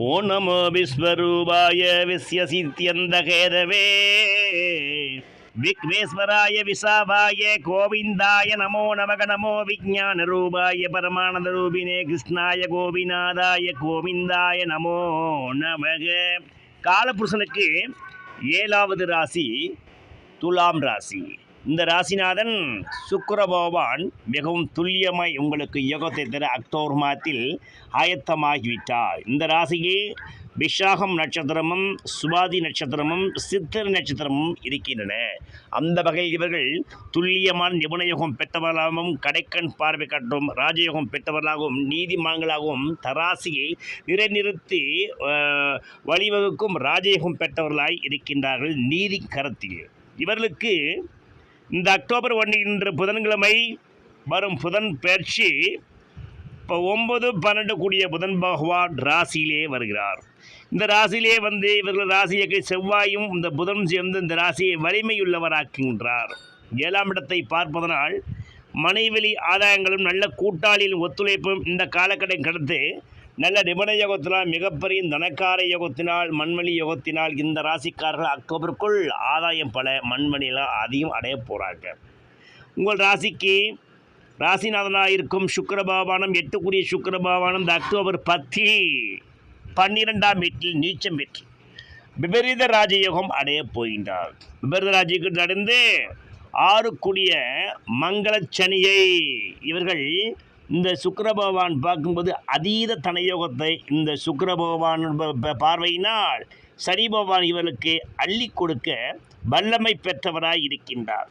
ஓ நமோ விஸ்வரூபாய விஸ்யசித்யந்தகேதவே விக்னேஸ்வராய விசாவாய கோவிந்தாய நமோ நமக நமோ விஜான ரூபாய பரமானந்த ரூபினே கிருஷ்ணாய கோபிநாதாய கோவிந்தாய நமோ நமக. காலபுருஷனுக்கு ஏழாவது ராசி துலாம் ராசி. இந்த ராசிநாதன் சுக்கர பகவான் மிகவும் துல்லியமாய் உங்களுக்கு யோகத்தை தர அக்டோபர் மாதத்தில் ஆயத்தமாகிவிட்டார். இந்த ராசிக்கு விஷாகம் நட்சத்திரமும் சுவாதி நட்சத்திரமும் சித்திர நட்சத்திரமும் இருக்கின்றன. அந்த வகையில் இவர்கள் துல்லியமான நிபுண யோகம் பெற்றவர்களாகவும் கடைக்கண் பார்வை காட்டும் ராஜயோகம் பெற்றவர்களாகவும் நீதிமான்களாகவும் தராசியை நிறைநிறுத்தி வழிவகுக்கும் ராஜயோகம் பெற்றவர்களாய் இருக்கின்றார்கள் நீதி கரத்தில். இவர்களுக்கு இந்த அக்டோபர் ஒன்று இன்று புதன்கிழமை வரும் புதன் பயிற்சி இப்போ ஒம்பது பன்னெண்டு கூடிய புதன் பகவான் ராசியிலே வருகிறார். இந்த ராசியிலே வந்து இவர்கள் ராசியை செவ்வாயும் இந்த புதன் சேர்ந்து இந்த ராசியை வலிமையுள்ளவராக்குகின்றார். ஏழாம் இடத்தை பார்ப்பதனால் மனைவெளி ஆதாயங்களும் நல்ல கூட்டாளியின் ஒத்துழைப்பும் இந்த காலக்கட்டம் கடந்து நல்ல நிபுண யோகத்தினால் மிகப்பெரிய தனக்கார யோகத்தினால் மண்மணி யோகத்தினால் இந்த ராசிக்காரர்கள் அக்டோபருக்குள் ஆதாயம் பல மண்மணியெல்லாம் அதிகம் அடைய போகிறாங்க உங்கள் ராசிக்கு ராசிநாதனாக இருக்கும் சுக்கர பகவானம் எட்டுக்குரிய சுக்கர பகவானம் இந்த அக்டோபர் பத்தில் பன்னிரெண்டாம் வீட்டில் நீச்சம் பெற்று விபரீத ராஜயோகம் அடைய போகின்றார். விபரீத ராஜயோகம் நடந்து ஆறுக்குடிய மங்களச்சனியை இவர்கள் இந்த சுக்கர பகவான் பார்க்கும்போது அதீத தனயோகத்தை இந்த சுக்கர பகவான் ப- பார்வையினால் சனி பகவான் இவர்களுக்கு அள்ளி கொடுக்க வல்லமை பெற்றவராய் இருக்கின்றார்.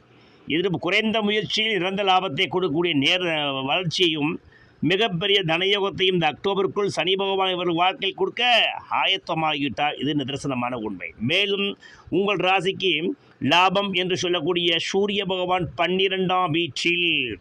இதில் குறைந்த முயற்சியில் இறந்த லாபத்தை கொடுக்கக்கூடிய நேர வளர்ச்சியையும் மிகப்பெரிய தனயோகத்தையும் இந்த அக்டோபருக்குள் சனி பகவான் இவர் வாழ்க்கையில் கொடுக்க ஆயத்தமாகிவிட்டார். இது நிதர்சனமான உண்மை. மேலும் உங்கள் ராசிக்கு லாபம் என்று சொல்லக்கூடிய சூரிய பகவான் பன்னிரெண்டாம் வீச்சில்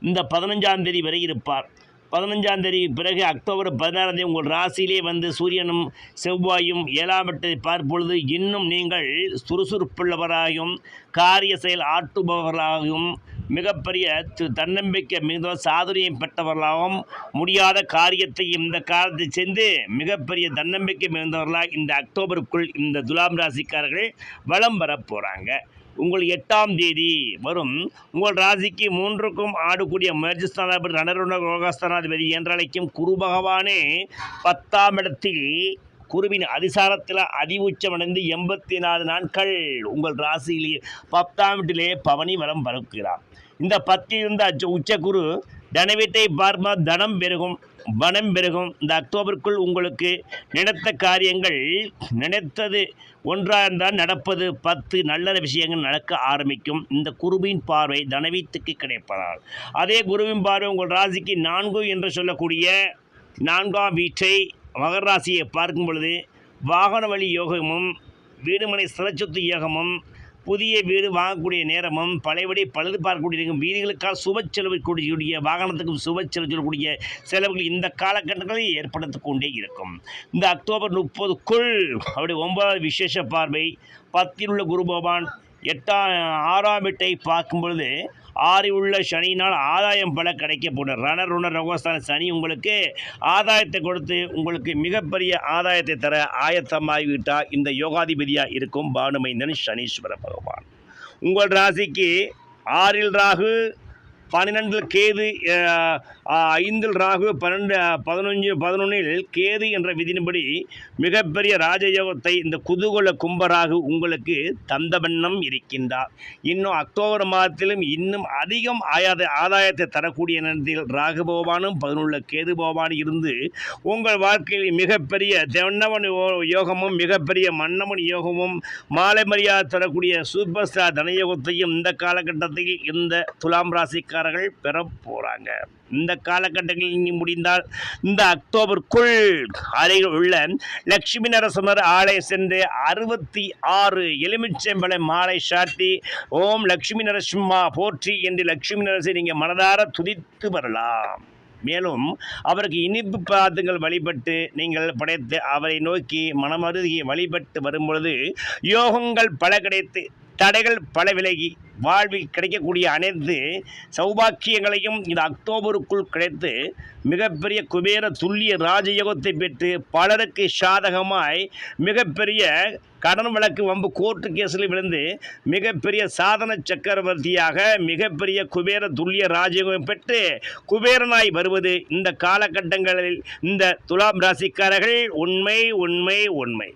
இந்த பதினஞ்சாம் தேதி வரை இருப்பார். பதினஞ்சாம் தேதி பிறகு அக்டோபர் பதினாறாம் தேதி உங்கள் ராசியிலே வந்து சூரியனும் செவ்வாயும் ஏழாம் பார்ப்பொழுது இன்னும் நீங்கள் சுறுசுறுப்புள்ளவராகவும் காரிய செயல் ஆட்டுபவர்களாகவும் மிகப்பெரிய தன்னம்பிக்கை மிகுந்த சாதுரியம் பெற்றவர்களாகவும் முடியாத காரியத்தை இந்த காலத்தை சேர்ந்து மிகப்பெரிய தன்னம்பிக்கை மிகுந்தவர்களாக இந்த அக்டோபருக்குள் இந்த துலாம் ராசிக்காரர்கள் வலம் வரப் போகிறாங்க உங்கள் எட்டாம் தேதி வரும். உங்கள் ராசிக்கு மூன்றுக்கும் ஆடக்கூடிய முயற்சிஸ்தானாதிபதி ரணருண ரோகஸ்தானாதிபதி என்றழைக்கும் குரு பகவானே பத்தாம் இடத்தில் குருவின் அதிசாரத்தில் அதி உச்சமடைந்து எண்பத்தி நாலு நாட்கள் உங்கள் ராசியிலே பத்தாம் வீட்டிலே பவனி வரம் பறக்கிறார் இந்த பத்தில் இருந்த அச்ச- உச்ச குரு தனவீட்டை பார்மா தனம் பெருகும். வனம் பெருகும். இந்த அக்டோபருக்குள் உங்களுக்கு நினைத்த காரியங்கள் நினைத்தது ஒன்றாக இருந்தால் நடப்பது. பத்து நல்ல விஷயங்கள் நடக்க ஆரம்பிக்கும். இந்த குருவின் பார்வை தனவீத்துக்கு கிடைப்பதால். அதே குருவின் பார்வை உங்கள் ராசிக்கு நான்கு என்று சொல்லக்கூடிய நான்காம் வீட்டை மகர ராசியை பார்க்கும் பொழுது வாகன வழி யோகமும் வீடுமனை சிறச்சொத்து யோகமும் புதிய வீடு வாங்கக்கூடிய நேரமும் பழையபடி பழுது பார்க்கக்கூடிய வீதிகளுக்காக வீடுகளுக்காக சுப செலவு கூடிய வாகனத்துக்கும் சுப செலவு சொல்லக்கூடிய செலவுகள் இந்த காலகட்டங்களில் ஏற்படுத்திக்கொண்டே இருக்கும். இந்த அக்டோபர் முப்பதுக்குள் அப்படி ஒன்பதாவது விசேஷ பார்வை பத்தில் உள்ள குரு பகவான் எட்டாம் ஆறாம் வீட்டை பார்க்கும் பொழுது ஆறில் உள்ள சனியினால் ஆதாயம் பல கிடைக்க போன ரண ருண ரோகஸ்தான சனி உங்களுக்கு ஆதாயத்தை கொடுத்து உங்களுக்கு மிகப்பெரிய ஆதாயத்தை தர ஆயத்தமாகிவிட்டால் இந்த யோகாதிபதியாக இருக்கும் பானுமைந்தன் சனீஸ்வர பகவான். உங்கள் ராசிக்கு ஆறில் ராகு பன்னிரெண்டில் கேது ஐந்தில் ராகு பன்னெண்டு பதினஞ்சு பதினொன்றில் கேது என்ற விதியின்படி மிகப்பெரிய ராஜயோகத்தை இந்த குதூகல கும்பராகு உங்களுக்கு தந்த வண்ணம் இருக்கின்றார். இன்னும் அக்டோபர் மாதத்திலும் இன்னும் அதிகம் ஆயாத ஆதாயத்தை தரக்கூடிய நேரத்தில் ராகு பகவானும் பதினொன்று கேது பகவானும் இருந்து உங்கள் வாழ்க்கையில் மிகப்பெரிய தென்னவன் யோகமும் மிகப்பெரிய மன்னவன் யோகமும் மாலை மரியாதை தரக்கூடிய சூப்பர் ஸ்டார் தனயோகத்தையும் இந்த காலகட்டத்தில் இந்த துலாம் ராசிக்காரர்கள் பெற போகிறாங்க இந்த காலகட்டங்களில் நீ முடிந்தால் இந்த அக்டோபருக்குள் அருகில் உள்ள லட்சுமி நரசிம்மர் ஆலய சென்று அறுபத்தி ஆறு எலுமிச்சம்பளை மாலை சாட்டி ஓம் லட்சுமி நரசிம்மா போற்றி என்று லட்சுமி நரசி நீங்கள் மனதார துதித்து வரலாம். மேலும் அவருக்கு இனிப்பு பாதங்கள் வழிபட்டு நீங்கள் படைத்து அவரை நோக்கி மனமருகி வழிபட்டு வரும்பொழுது யோகங்கள் பல கிடைத்து தடைகள் பல விலகி வாழ்வில் கிடைக்கக்கூடிய அனைத்து சௌபாக்கியங்களையும் இந்த அக்டோபருக்குள் கிடைத்து மிகப்பெரிய குபேர துல்லிய ராஜயோகத்தை பெற்று பலருக்கு சாதகமாய் மிகப்பெரிய கடன் வழக்கு வம்பு கோர்ட்டு கேஸில் விழுந்து மிகப்பெரிய சாதன சக்கரவர்த்தியாக மிகப்பெரிய குபேர துல்லிய ராஜயோகம் பெற்று குபேரனாய் வருவது இந்த காலகட்டங்களில் இந்த துலாம் ராசிக்காரர்கள் உண்மை உண்மை உண்மை.